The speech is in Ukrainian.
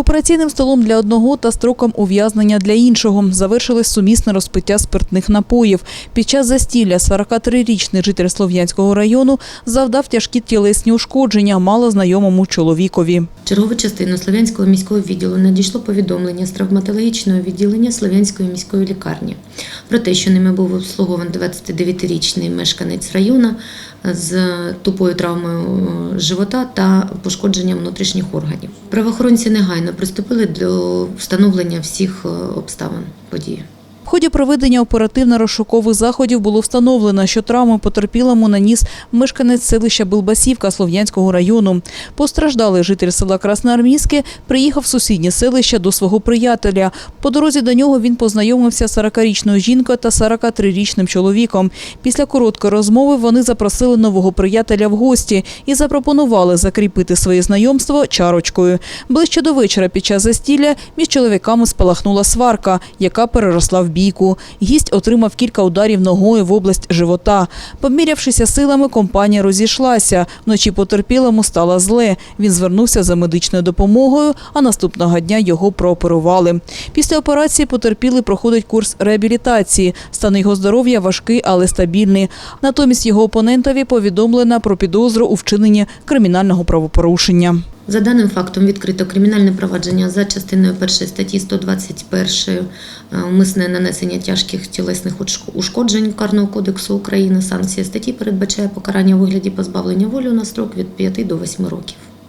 Операційним столом для одного та строком ув'язнення для іншого завершилось сумісне розпиття спиртних напоїв. Під час застілля 43-річний житель Слов'янського району завдав тяжкі тілесні ушкодження малознайомому чоловікові. Чергову частину Слов'янського міського відділу надійшло повідомлення з травматологічного відділення Слов'янської міської лікарні про те, що ними був обслугований 29-річний мешканець району з тупою травмою е, живота та пошкодження внутрішніх органів. Правоохоронці негайно приступили до встановлення всіх е, обставин події. В ході проведення оперативно-розшукових заходів було встановлено, що травми потерпілому наніс мешканець селища Билбасівка Слов'янського району. Постраждалий житель села Красноармійське приїхав в сусіднє селище до свого приятеля. По дорозі до нього він познайомився з 40-річною жінкою та 43-річним чоловіком. Після короткої розмови вони запросили нового приятеля в гості і запропонували закріпити своє знайомство чарочкою. Ближче до вечора під час застілля між чоловіками спалахнула сварка, яка переросла в бійку. Гість отримав кілька ударів ногою в область живота. Помірявшися силами, компанія розійшлася. Вночі потерпілому стало зле. Він звернувся за медичною допомогою, а наступного дня його прооперували. Після операції потерпілий проходить курс реабілітації. Стан його здоров'я важкий, але стабільний. Натомість його опонентові повідомлено про підозру у вчиненні кримінального правопорушення. За даним фактом відкрито кримінальне провадження за частиною 1 статті 121 е, умисне нанесення тяжких тілесних ушк- ушкоджень Карного кодексу України. Санкція статті передбачає покарання у вигляді позбавлення волі на строк від 5 до 8 років.